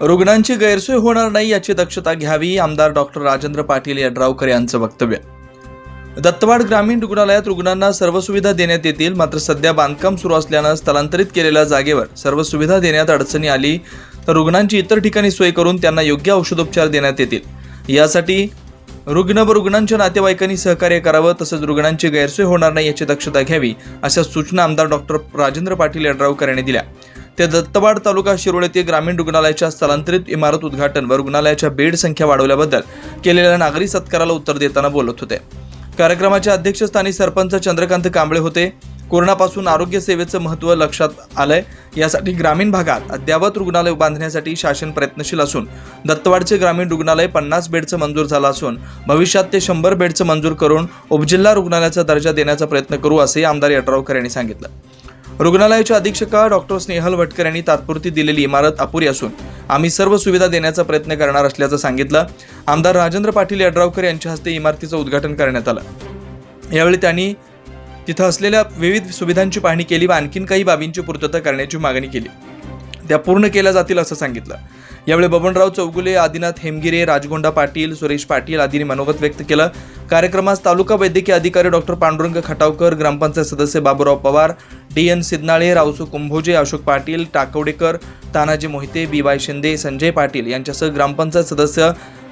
रुग्णांची गैरसोय होणार नाही याची दक्षता घ्यावी आमदार डॉक्टर राजेंद्र पाटील यड्रावकर यांचं वक्तव्य. दत्तवाड ग्रामीण रुग्णालयात रुग्णांना सर्व सुविधा देण्यात येतील मात्र सध्या बांधकाम सुरू असल्यानं स्थलांतरित केलेल्या जागेवर सर्व सुविधा देण्यात अडचणी आली तर रुग्णांची इतर ठिकाणी सोय करून त्यांना योग्य औषधोपचार देण्यात येतील. यासाठी रुग्ण व रुग्णांच्या नातेवाईकांनी सहकार्य करावं तसंच रुग्णांची गैरसोय होणार नाही याची दक्षता घ्यावी अशा सूचना आमदार डॉक्टर राजेंद्र पाटील यड्रावकर यांनी दिल्या. ते दत्तवाड तालुका शिरोळ येथे ग्रामीण रुग्णालयाच्या स्थलांतरित इमारत उद्घाटन व रुग्णालयाच्या बेड संख्या वाढवल्याबद्दल केलेल्या नागरी सत्काराला उत्तर देताना बोलत होते. कार्यक्रमाच्या अध्यक्षस्थानी सरपंच चंद्रकांत कांबळे होते. कोरोनापासून आरोग्य सेवेचं महत्त्व लक्षात आलंय. यासाठी ग्रामीण भागात अद्ययावत रुग्णालय बांधण्यासाठी शासन प्रयत्नशील असून दत्तवाडचे ग्रामीण रुग्णालय पन्नास बेडचं मंजूर झालं असून भविष्यात ते शंभर बेडचं मंजूर करून उपजिल्हा रुग्णालयाचा दर्जा देण्याचा प्रयत्न करू असे आमदार यड्रावकर यांनी सांगितलं. रुग्णालयाच्या अधीक्षका डॉक्टर स्नेहल भटकर यांनी तात्पुरती दिलेली इमारत अपुरी असून आम्ही सर्व सुविधा देण्याचा प्रयत्न करणार असल्याचं सांगितलं. आमदार राजेंद्र पाटील यड्रावकर यांच्या हस्ते इमारतीचं उद्घाटन करण्यात आलं. यावेळी त्यांनी तिथं असलेल्या विविध सुविधांची पाहणी केली व आणखीन काही बाबींची पूर्तता करण्याची मागणी केली. त्या पूर्ण केल्या जातील असं सांगितलं. यावेळी बबनराव चौगुले आदिनाथ हेमगिरे राजगोंडा पाटील सुरेश पाटील आदींनी मनोगत व्यक्त केलं. कार्यक्रमास तालुका वैद्यकीय अधिकारी डॉक्टर पांडुरंग खटावकर ग्रामपंचायत सदस्य Baburao Pawar D N Siddhanale Raosu Kumbhoje Ashok Patil Takwadekar Tanaji Mohite B Y Shinde Sanjay Patil यांच्यासह ग्रामपंचायत सदस्य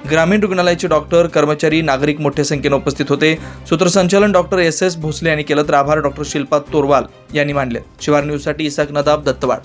ग्रामीण रुग्णालयाचे डॉक्टर कर्मचारी नागरिक मोठ्या संख्येने उपस्थित होते. सूत्रसंचालन डॉक्टर एस एस भोसले यांनी केलं तर आभार डॉक्टर शिल्पा तोरवाल यांनी मांडले शिवार न्यूजसाठी इसाक नदाब दत्तवाड.